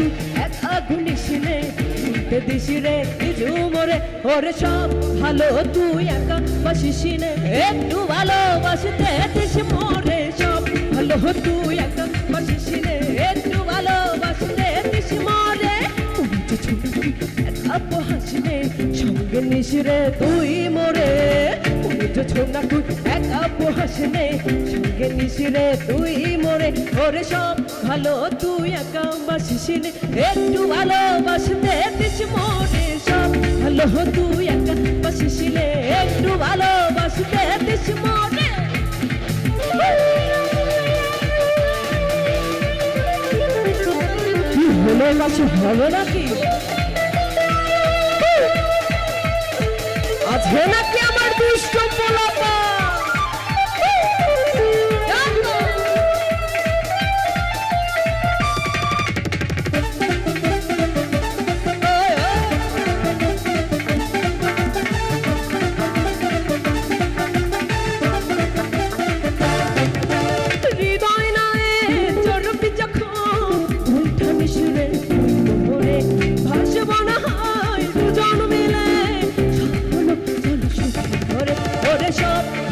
তুই এক আগুন শিনে শুনতে দিস রে কিছু মরে, ওরে সব ভালো, তুই একা বাসিস নে। একটু ভালোবাসতে দিস মরে সব ভালো, তুই একা বাসিস নে। একটু ভালোবাসতে দিস মরে একা হাসিনে সঙ্গে নিস রে তুই মরে। ছোট তুই একা হাসিনে সঙ্গে নিস রে তুই মরে, ওরে সব ভালো, তুই একা বাসিস নে। একটু ভালোবাসতে দিস মরে সব ভালো, তুই একা বাসিস নে। একটু ভালোবাসতে দিস কি হলো কাছে হবে নাকি? আজকে নাকি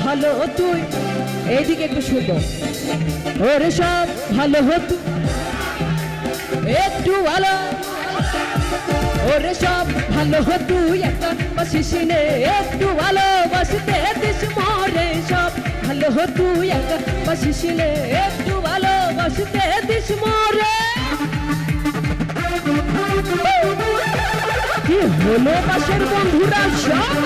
ভালো তুই। এইদিকে একটু শুনব ওরে সব ভালো হতো একটু ভালো ওরে সব ভালো তুই একটা বাসিস একটু ভালোবাসতে দিস মরে সব। ভালো তুই একটা বাসিস একটু ভালোবাসতে দিস মরে। কি হলো পাশের বন্ধুরা সব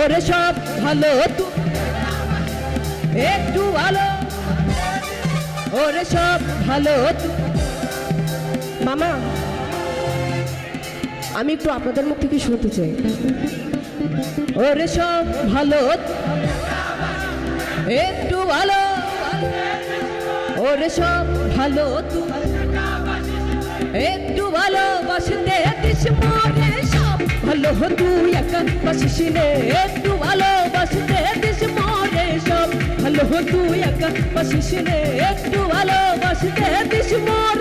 ওরে সব ভালো একটু ভালো। ওরে সব ভালো মামা, আমি একটু আপনাদের মুখ থেকে শুনতে চাই। ওরে সব ভালো একটু ভালো। ওরে সব ভালো একটু ভালো বাসতে দিস ভালো তুই একা বাসিস নে একটু ভালোবাসতে দিস মরে সব। ভালো তুই একা বাসিস নে একটু ভালোবাসতে দিস মরে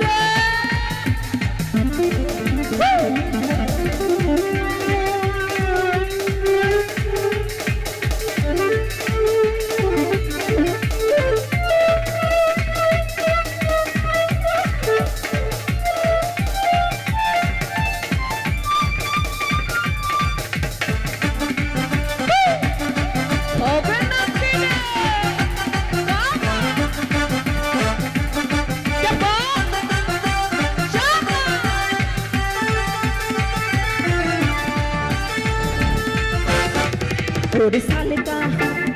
ওরে সালেকা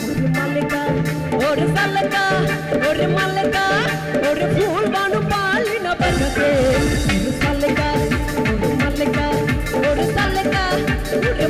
ওরে মালেকা ওরে সালেকা ওরে মালেকা ওরে ফুল বানু পালি না বাজাতে ওরে সালেকা ওরে মালেকা ওরে সালেকা ওরে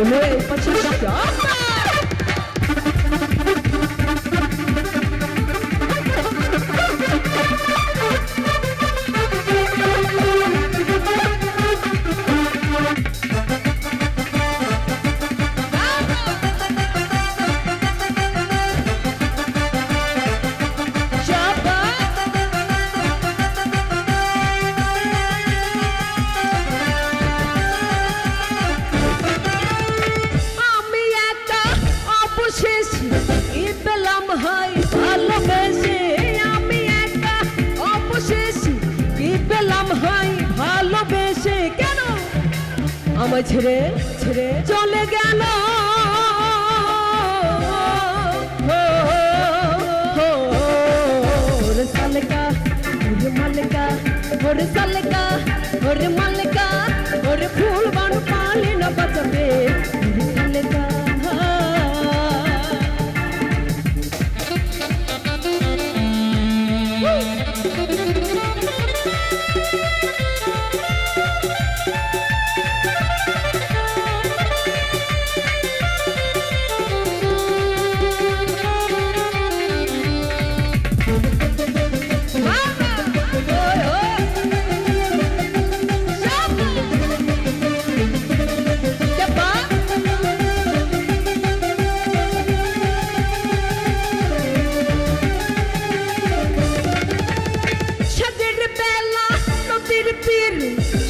হলো ছেড়ে ছেড়ে চলে গেল।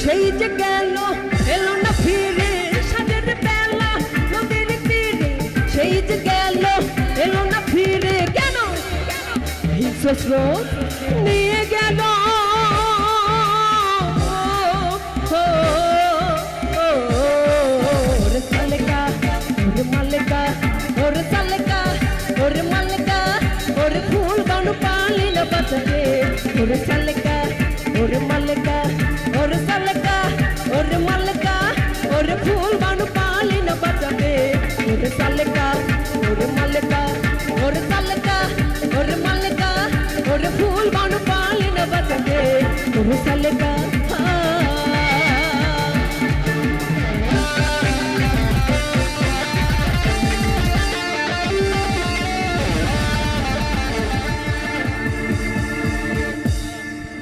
সেই যে গেল, এলো না ফিরে, সাজের বেলা, নদীর তীরে। সেই যে গেল, এলো না ফিরে, কেন? হিংস্র স্রোত নিয়ে গেল। ওরে সালেকা ওরে মালেকা, ওরে সালেকা ওরে মালেকা, ওরে ফুল বানু Como sale